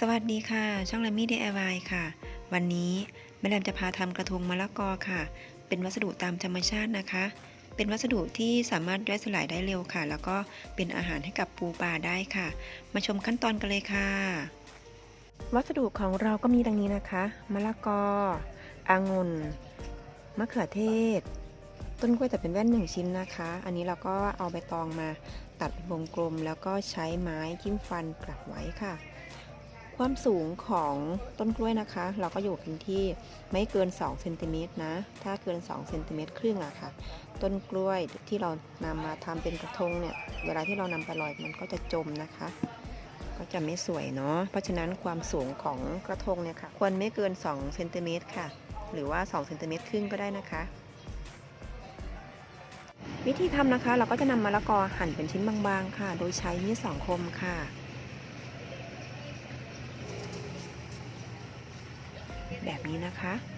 สวัสดีค่ะ ช่องแรมมี่ DIY ค่ะ วันนี้แม่แรมจะพาทำกระทงมะละกอค่ะ เป็นวัสดุตามธรรมชาตินะคะ เป็นวัสดุที่สามารถย่อยสลายได้เร็วค่ะ แล้วก็เป็นอาหารให้กับปูปลาได้ค่ะ มาชมขั้นตอนกันเลยค่ะ วัสดุของเราก็มีดังนี้นะคะ มะละกอองุ่นมะเขือเทศ ต้นกล้วยแต่เป็นแว่นหนึ่งชิ้นนะคะ อันนี้เราก็เอาใบตองมาตัดเป็นวงกลม แล้วก็ใช้ไม้จิ้มฟันกลัดไว้ค่ะ ความสูงของต้นกล้วยนะคะ เราก็อยู่กันที่ไม่เกิน2เซนติเมตรนะ ถ้าเกิน2เซนติเมตรครึ่งอะค่ะ ต้นกล้วยที่เรานำมาทำเป็นกระทงเนี่ย เวลาที่เรานำไปลอยมันก็จะจมนะคะ ก็จะไม่สวยเนาะ เพราะฉะนั้นความสูงของกระทงเนี่ยค่ะ ควรไม่เกิน2เซนติเมตรค่ะ หรือว่า2เซนติเมตรครึ่งก็ได้นะคะวิธีทำนะคะเราก็จะนำมะละกอหั่นเป็นชิ้นบางๆ ค่ะ โดยใช้มีดสองคมค่ะ นี้นะคะ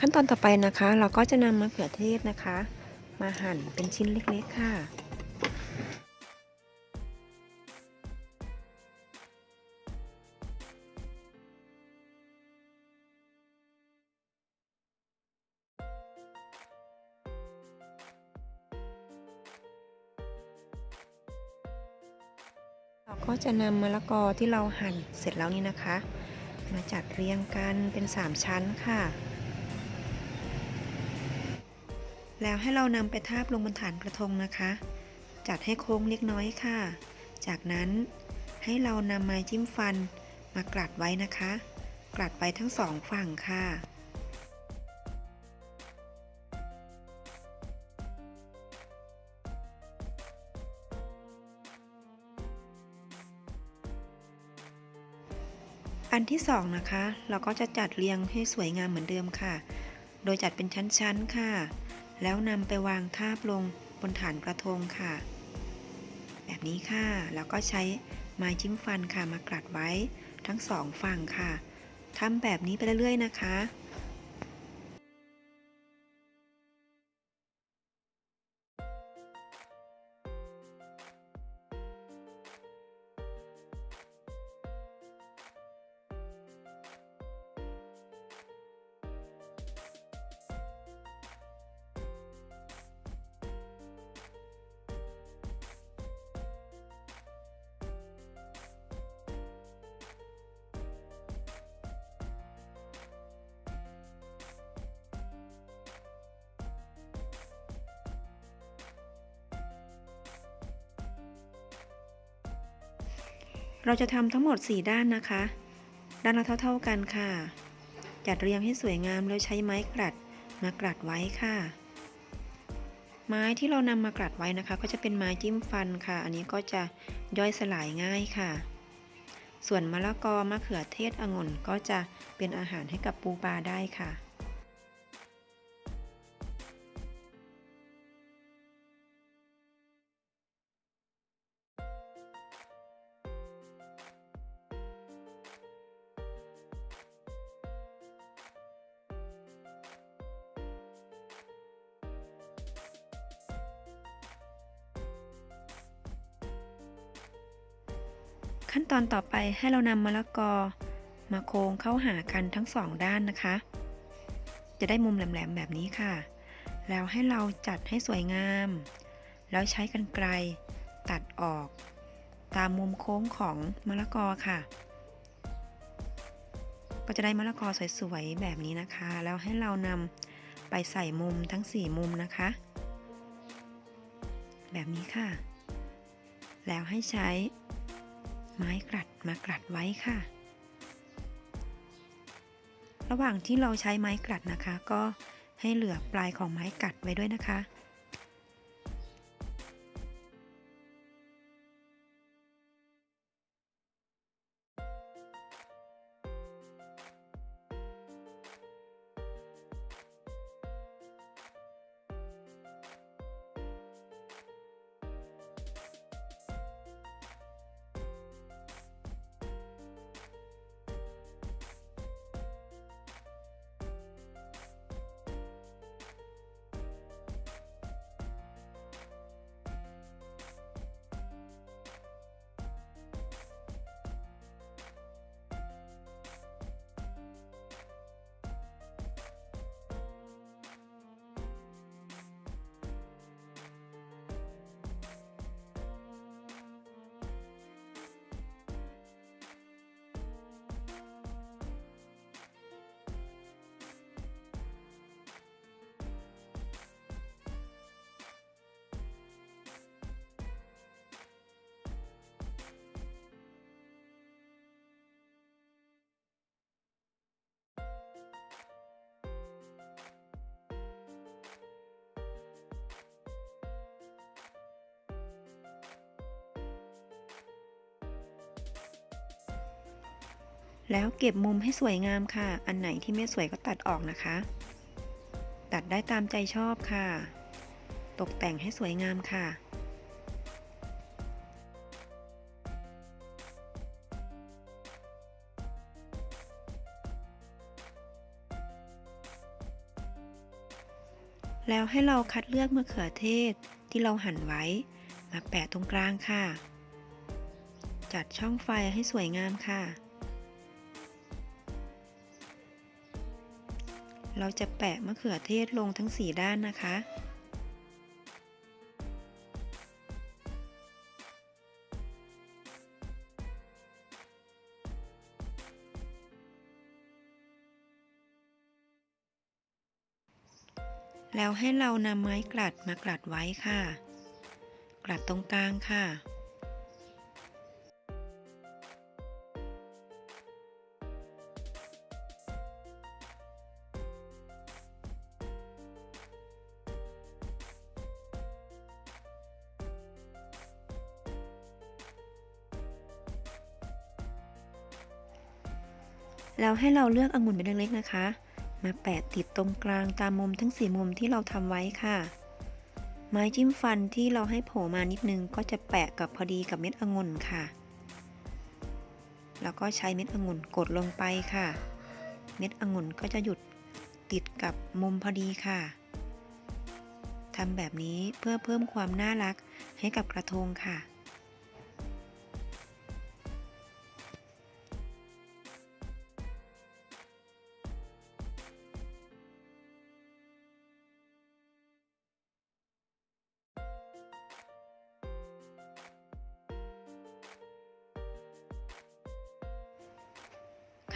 ขั้นตอนต่อไปนะคะ เราก็จะนำมะเขือเทศนะคะ มาหั่นเป็นชิ้นเล็กๆค่ะเราก็จะนำมะละกอที่เราหั่นเสร็จแล้วนี่นะคะ มาจัดเรียงกันเป็น 3 ชั้นค่ะ แล้วให้เรานำไปทาบลงบนฐานกระทงนะคะ จัดให้โค้งเล็กน้อยค่ะ จากนั้นให้เรานำไม้จิ้มฟันมากลัดไว้นะคะ กลัดไปทั้งสองฝั่งค่ะ อันที่สองนะคะ เราก็จะจัดเรียงให้สวยงามเหมือนเดิมค่ะ โดยจัดเป็นชั้นๆค่ะ แล้วนำไปวางทาบลงบนฐานกระทงค่ะ แบบนี้ค่ะ แล้วก็ใช้ไม้จิ้มฟันค่ะมากรัดไว้ทั้งสองฝั่งค่ะทำแบบนี้ไปเรื่อยๆนะคะ เราจะทำทั้งหมด 4 ด้านนะคะ ด้านละเท่า ๆกันค่ะ จัดเรียงให้สวยงามแล้วใช้ไม้กลัดมากลัดไว้ค่ะ ไม้ที่เรานำมากลัดไว้นะคะ ก็จะเป็นไม้จิ้มฟันค่ะ อันนี้ก็จะย่อยสลายง่ายค่ะ ส่วนมะละกอมะเขือเทศองุ่นก็จะเป็นอาหารให้กับปูปลาได้ค่ะ ขั้นตอนต่อไปให้เรานำมะละกอ มาโค้งเข้าหากันทั้งสองด้านนะคะ จะได้มุมแหลมๆแบบนี้ค่ะ แล้วให้เราจัดให้สวยงาม แล้วใช้กันไกลตัดออก ตามมุมโค้งของมะละกอค่ะ ก็จะได้มะละกอสวยๆแบบนี้นะคะ แล้วให้เรานำไปใส่มุมทั้ง 4 มุมนะคะ แบบนี้ค่ะ แล้วให้ใช้ ไม้กลัดมากลัดไว้ค่ะ ระหว่างที่เราใช้ไม้กลัดนะคะ ก็ให้เหลือปลายของไม้กัดไว้ด้วยนะคะ แล้วเก็บมุมให้สวยงามค่ะ อันไหนที่ไม่สวยก็ตัดออกนะคะ ตัดได้ตามใจชอบค่ะ ตกแต่งให้สวยงามค่ะแล้วให้เราคัดเลือกมะเขือเทศที่เราหั่นไว้ มาแปะตรงกลางค่ะ จัดช่องไฟให้สวยงามค่ะ เราจะแปะมะเขือเทศลงทั้ง 4 ด้านนะคะ แล้วให้เรานำไม้กลัดมากลัดไว้ค่ะ กลัดตรงกลางค่ะ แล้วให้เราเลือกองุ่นเป็นเล็กๆนะคะ มาแปะติดตรงกลางตามมุมทั้งสี่มุมที่เราทำไว้ค่ะ ไม้จิ้มฟันที่เราให้โผล่มานิดนึงก็จะแปะกับพอดีกับเม็ดองุ่นค่ะ แล้วก็ใช้เม็ดองุ่นกดลงไปค่ะ เม็ดองุ่นก็จะหยุดติดกับมุมพอดีค่ะทำแบบนี้เพื่อเพิ่มความน่ารักให้กับกระทงค่ะ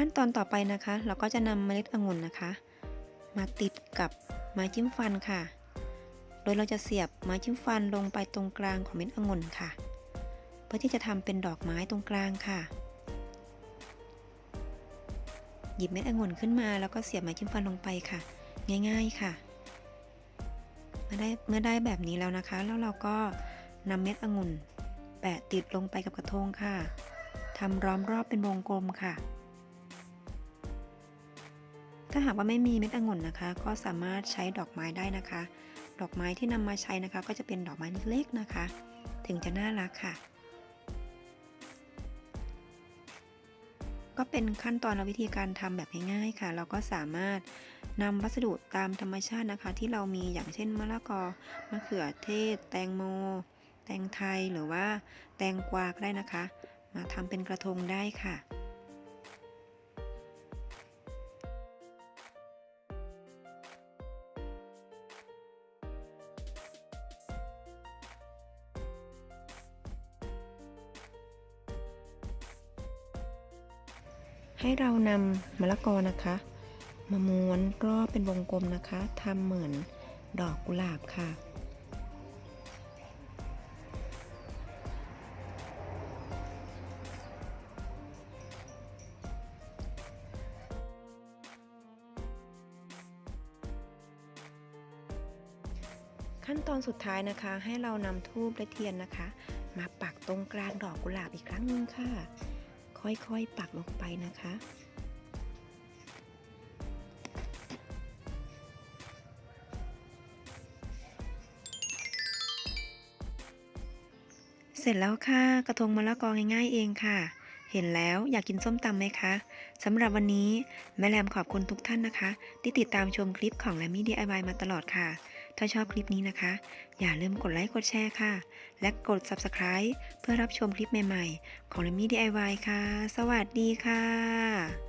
ขั้นตอนต่อไปนะคะ เราก็จะนำเมล็ดองุ่นนะคะ มาติดกับไม้จิ้มฟันค่ะ โดยเราจะเสียบไม้จิ้มฟันลงไปตรงกลางของเม็ดองุ่นค่ะ เพื่อที่จะทำเป็นดอกไม้ตรงกลางค่ะ หยิบเม็ดองุ่นขึ้นมาแล้วก็เสียบไม้จิ้มฟันลงไปค่ะ ง่าย ๆค่ะเมื่อได้เมื่อได้แบบนี้แล้วนะคะ แล้วเราก็นำเม็ดองุ่น แปะติดลงไปกับกระทงค่ะทำล้อมรอบเป็นวงกลมค่ะ ถ้าหากว่าไม่มีเม็ดองุ่นนะคะ ก็สามารถใช้ดอกไม้ได้นะคะ ดอกไม้ที่นำมาใช้นะคะ ก็จะเป็นดอกไม้เล็กๆนะคะ ถึงจะน่ารักค่ะ ก็เป็นขั้นตอนและวิธีการทำแบบง่ายๆค่ะ เราก็สามารถนำวัสดุตามธรรมชาตินะคะ ที่เรามีอย่างเช่นมะละกอมะเขือเทศ แตงโม แตงไทยหรือว่า แตงกวาก็ได้นะคะ มาทำเป็นกระทงได้ค่ะ ให้เรานำมะละกอนะคะ มาม้วนรอบเป็นวงกลมนะคะทำเหมือนดอกกุหลาบค่ะ ขั้นตอนสุดท้ายนะคะ ให้เรานำทูบและเทียนนะคะ มาปักตรงกลางดอกกุหลาบอีกครั้งหนึ่งค่ะ ค่อยๆปักลงไปนะคะ เสร็จแล้วค่ะ กระทงมะละกอง่ายๆเองค่ะ เห็นแล้วอยากกินส้มตำไหมคะสำหรับวันนี้ แม่แรมขอบคุณทุกท่านนะคะ ที่ติดตามชมคลิปของแรมมี่ DIY มาตลอดค่ะ ถ้าชอบคลิปนี้นะคะ อย่าลืมกดไลค์กดแชร์ค่ะ และกด Subscribe เพื่อรับชมคลิปใหม่ ๆ ของแรมมี่ DIY ค่ะ สวัสดีค่ะ